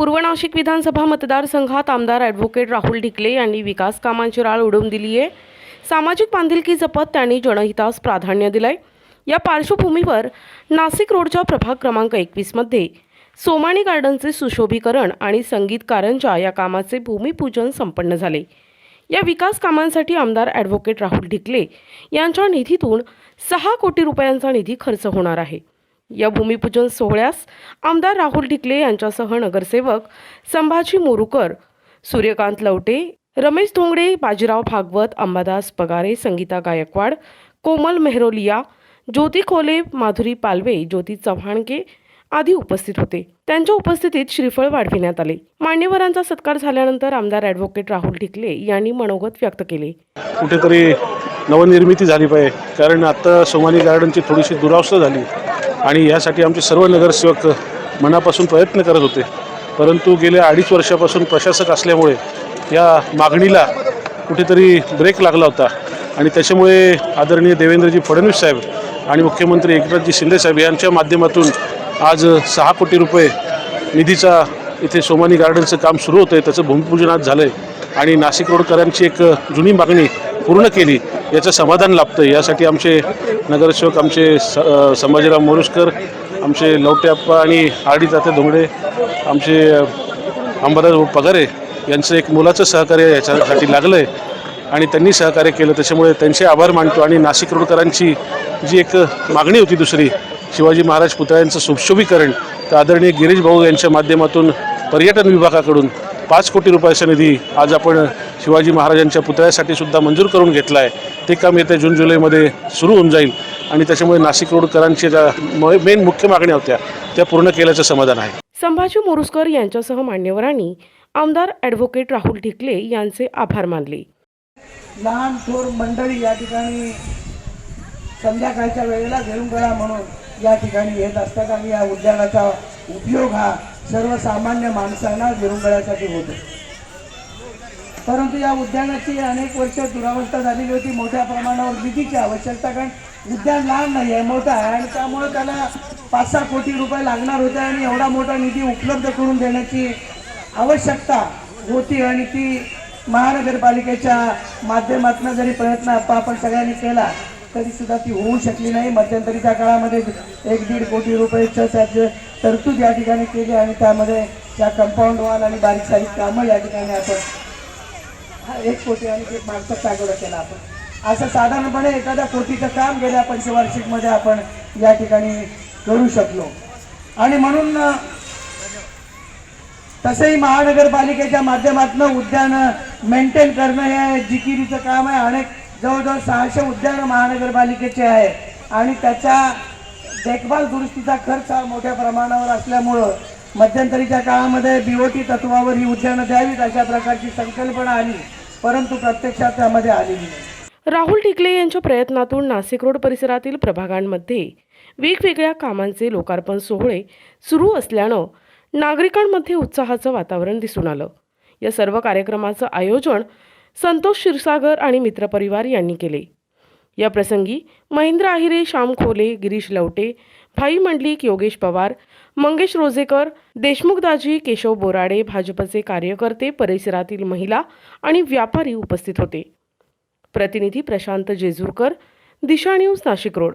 पूर्व नाशिक विधानसभा मतदारसंघात आमदार ॲडव्होकेट राहुल ढिकले यांनी विकास कामांची राळ उडवून दिली आहे. सामाजिक बांधिलकी जपत त्यांनी जनहितास प्राधान्य दिलंय. या पार्श्वभूमीवर नाशिक रोडच्या प्रभाग क्रमांक एकवीसमध्ये सोमाणी गार्डनचे सुशोभीकरण आणि संगीत कारंजा या कामाचे भूमिपूजन संपन्न झाले. या विकास कामांसाठी आमदार ॲडव्होकेट राहुल ढिकले यांच्या निधीतून सहा कोटी रुपयांचा निधी खर्च होणार आहे. या भूमिपूजन सोहळ्यास आमदार राहुल ढिकले यांच्यासह नगरसेवक संभाजी मोरुकर सूर्यकांत लवटे रमेश धोंगडे बाजीराव भागवत अंबादास पगारे संगीता गायकवाड कोमल मेहरोलिया ज्योती खोले माधुरी पालवे ज्योती चव्हाणके आदी उपस्थित होते. त्यांच्या उपस्थितीत श्रीफळ वाढविण्यात आले. मान्यवरांचा सत्कार झाल्यानंतर आमदार ॲडव्होकेट राहुल ढिकले यांनी मनोगत व्यक्त केले. कुठेतरी नवनिर्मिती झाली पाहिजे. कारण आता सोमानी गार्डनची थोडीशी दुरावस्था झाली. आणि यासाठी आमचे सर्व नगरसेवक मनापासून प्रयत्न करत होते. परंतु गेल्या अडीच वर्षापासून प्रशासक असल्यामुळे या मागणीला कुठेतरी ब्रेक लागला होता. आणि त्याच्यामुळे आदरणीय देवेंद्रजी फडणवीस साहेब आणि मुख्यमंत्री एकनाथजी शिंदे साहेब यांच्या माध्यमातून आज सहा कोटी रुपये निधीचा इथे सोमानी गार्डनचं काम सुरू होतं आहे त्याचं भूमिपूजन आज झालं आहे आणि नाशिक रोडकरांची एक जुनी मागणी पूर्ण केली याचं समाधान लाभतं यासाठी आमचे नगरसेवक आमचे स संभाजीराव मोरुशकर आमचे लवटे अप्पा आणि आर डी ताते धोंगडे आमचे अंबादास पगारे यांचं एक मुलाचं सहकार्य याच्यासाठी लागलं आहे आणि त्यांनी सहकार्य केलं त्याच्यामुळे त्यांचे आभार मानतो. आणि नाशिक रोडकरांची जी एक मागणी होती दुसरी शिवाजी महाराज पुतळ्यांचं सुशोभीकरण तर आदरणीय गिरीश भाऊ यांच्या माध्यमातून पर्यटन विभागाकडून पाच कोटी रुपयाचा निधी आज आपण शिवाजी महाराजांच्या पुतळ्यासाठी सुद्धा मंजूर करून घेतला आहे ते काम येत्या जून जुलैमध्ये सुरू होऊन जाईल. आणि त्याच्यामुळे नाशिक रोडकरांच्या ज्या मेन मुख्य मागण्या होत्या त्या पूर्ण केल्याचं समाधान आहे. संभाजी मोरुसकर यांच्यासह मान्यवरांनी आमदार ॲडव्होकेट राहुल ढिकले यांचे आभार मानले. लहान थोर मंडळी या ठिकाणी संध्याकाळच्या वेळेला घेऊन म्हणून या ठिकाणी येत असतात आणि या उद्यानाचा उपयोग हा सर्वसामान्य माणसांना विरंगळ्यासाठी होतो. परंतु या उद्यानाची अनेक वर्ष दुरावस्था झालेली होती. मोठ्या प्रमाणावर निधीची आवश्यकता कारण उद्यान लहान नाही आहे मोठं आहे. आणि त्यामुळे त्याला पाच सहा कोटी रुपये लागणार होते आणि एवढा मोठा निधी उपलब्ध करून देण्याची आवश्यकता होती. आणि ती महानगरपालिकेच्या माध्यमातून जरी प्रयत्न आप- आपण सगळ्यांनी केला तरीसुद्धा ती होऊ शकली नाही. मध्यंतरीच्या काळामध्ये एक दीड कोटी रुपये त्याचं तरतूद या ठिकाणी केली आणि त्यामध्ये त्या कंपाऊंड वॉल आणि बारीक सारीक कामं या ठिकाणी आपण हा एक कोटी आणि एक मागचा चागोडा केला आपण. असं साधारणपणे एखाद्या कोटीचं काम गेल्या पंचवार्षिकमध्ये आपण या ठिकाणी करू शकलो. आणि म्हणून तसंही महानगरपालिकेच्या माध्यमातून उद्यान मेंटेन करणं हे जिकिरीचं काम आहे. अनेक जवळजवळ सहाशे उद्यानं महानगरपालिकेचे आहे. आणि त्याच्या देखभाल दुरुस्तीचा खर्च हा मोठ्या प्रमाणावर असल्यामुळं मध्यंतरीच्या काळामध्ये बीओटी तत्वावर ही उद्यानं द्यावीत अशा प्रकारची संकल्पना आली परंतु प्रत्यक्षात त्यामध्ये आलेली नाही. राहुल ढिकले यांच्या प्रयत्नातून नाशिक रोड परिसरातील प्रभागांमध्ये वेगवेगळ्या कामांचे लोकार्पण सोहळे सुरू असल्यानं नागरिकांमध्ये उत्साहाचं वातावरण दिसून आलं. या सर्व कार्यक्रमाचं आयोजन संतोष क्षीरसागर आणि मित्रपरिवार यांनी केले. या प्रसंगी महेंद्र आहिरे श्याम खोले गिरीश लवटे भाई मंडलिक योगेश पवार मंगेश रोजेकर देशमुखदाजी केशव बोराडे भाजपचे कार्यकर्ते परिसरातील महिला आणि व्यापारी उपस्थित होते. प्रतिनिधी प्रशांत जेजूरकर दिशा न्यूज नाशिक रोड.